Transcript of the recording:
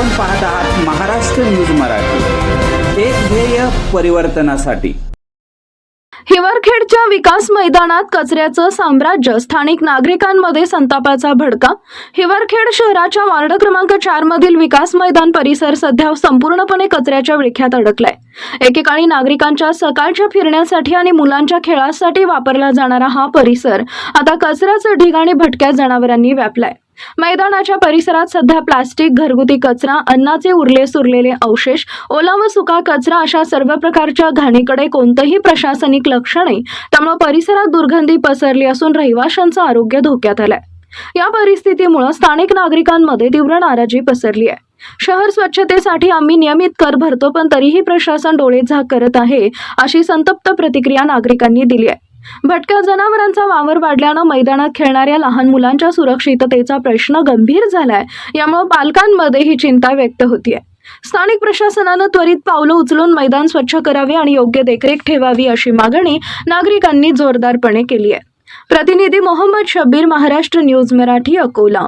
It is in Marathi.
आपण पाहत आहात महाराष्ट्र न्यूज मराठी. एक ध्येय परिवर्तनासाठी. हिवरखेडच्या विकास मैदानात कचऱ्याचं साम्राज्य स्थानिक नागरिकांमध्ये संतापाचा भडका. हिवरखेड शहराच्या वार्ड क्रमांक चार मधील विकास मैदान परिसर सध्या संपूर्णपणे कचऱ्याच्या विळख्यात अडकलाय. एकेकाळी नागरिकांच्या सकाळच्या फिरण्यासाठी आणि मुलांच्या खेळासाठी वापरला जाणारा हा परिसर आता कचऱ्याचं ढिगाणी आणि भटक्या जनावरांनी व्यापलाय. मैदानाच्या परिसरात सध्या प्लास्टिक घरगुती कचरा अन्नाचे उरले सुरलेले अवशेष ओला व सुका कचरा अशा सर्व प्रकारच्या घाणीकडे कोणतंही प्रशासनिक लक्ष नाही त्यामुळे परिसरात दुर्गंधी पसरली असून रहिवाशांचं आरोग्य धोक्यात आलंय. या परिस्थितीमुळे स्थानिक नागरिकांमध्ये तीव्र नाराजी पसरली आहे. शहर स्वच्छतेसाठी आम्ही नियमित कर भरतो पण तरीही प्रशासन डोळेझाक करत आहे अशी संतप्त प्रतिक्रिया नागरिकांनी दिली आहे. भटक्या जनावरांचा वावर वाढल्यानं मैदानात खेळणाऱ्या लहान मुलांच्या सुरक्षिततेचा प्रश्न गंभीर झालाय. यामुळे पालकांमध्ये ही चिंता व्यक्त होतीये. स्थानिक प्रशासनानं त्वरित पावलं उचलून मैदान स्वच्छ करावे आणि योग्य देखरेख ठेवावी अशी मागणी नागरिकांनी जोरदारपणे केली आहे प्रतिनिधी मोहम्मद शब्बीर महाराष्ट्र न्यूज मराठी अकोला.